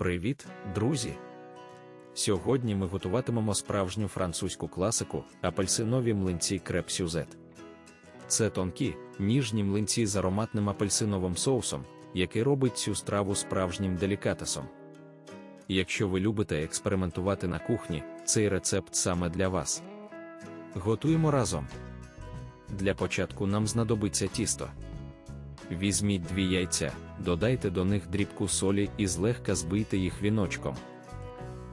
Привіт, друзі! Сьогодні ми готуватимемо справжню французьку класику апельсинові млинці креп сюзет. Це тонкі, ніжні млинці з ароматним апельсиновим соусом, який робить цю страву справжнім делікатесом. Якщо ви любите експериментувати на кухні, цей рецепт саме для вас. Готуємо разом. Для початку нам знадобиться тісто. Візьміть дві яйця, додайте до них дрібку солі і злегка збийте їх віночком.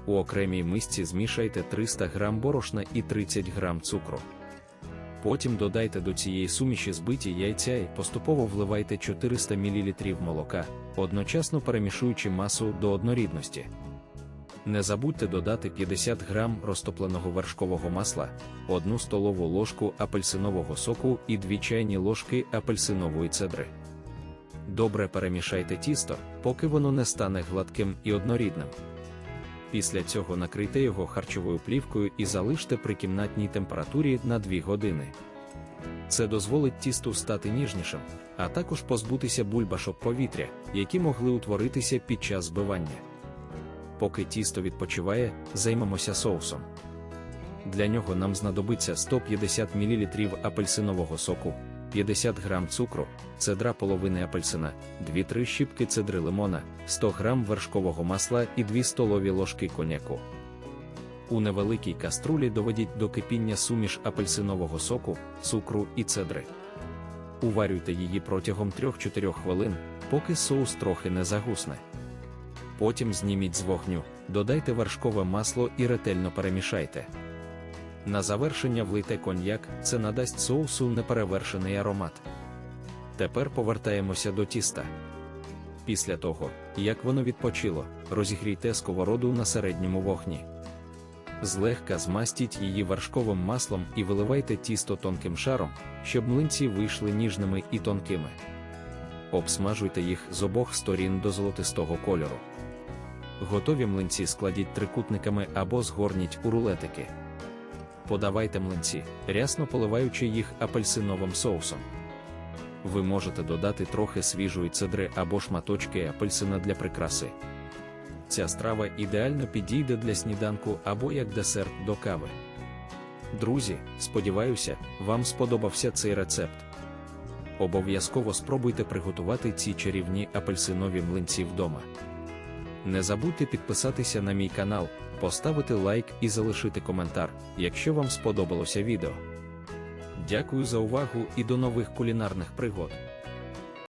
У окремій мисці змішайте 300 г борошна і 30 г цукру. Потім додайте до цієї суміші збиті яйця і поступово вливайте 400 мл молока, одночасно перемішуючи масу до однорідності. Не забудьте додати 50 г розтопленого вершкового масла, 1 столову ложку апельсинового соку і 2 чайні ложки апельсинової цедри. Добре перемішайте тісто, поки воно не стане гладким і однорідним. Після цього накрийте його харчовою плівкою і залиште при кімнатній температурі на 2 години. Це дозволить тісту стати ніжнішим, а також позбутися бульбашок повітря, які могли утворитися під час збивання. Поки тісто відпочиває, займемося соусом. Для нього нам знадобиться 150 мл апельсинового соку, 50 г цукру, цедра половини апельсина, 2-3 щіпки цедри лимона, 100 г вершкового масла і 2 столові ложки коньяку. У невеликій каструлі доведіть до кипіння суміш апельсинового соку, цукру і цедри. Уварюйте її протягом 3-4 хвилин, поки соус трохи не загусне. Потім зніміть з вогню, додайте вершкове масло і ретельно перемішайте. На завершення влийте коньяк, це надасть соусу неперевершений аромат. Тепер повертаємося до тіста. Після того, як воно відпочило, розігрійте сковороду на середньому вогні. Злегка змастіть її вершковим маслом і виливайте тісто тонким шаром, щоб млинці вийшли ніжними і тонкими. Обсмажуйте їх з обох сторін до золотистого кольору. Готові млинці складіть трикутниками або згорніть у рулетики. Подавайте млинці, рясно поливаючи їх апельсиновим соусом. Ви можете додати трохи свіжої цедри або шматочки апельсина для прикраси. Ця страва ідеально підійде для сніданку або як десерт до кави. Друзі, сподіваюся, вам сподобався цей рецепт. Обов'язково спробуйте приготувати ці чарівні апельсинові млинці вдома. Не забудьте підписатися на мій канал, поставити лайк і залишити коментар, якщо вам сподобалося відео. Дякую за увагу і до нових кулінарних пригод.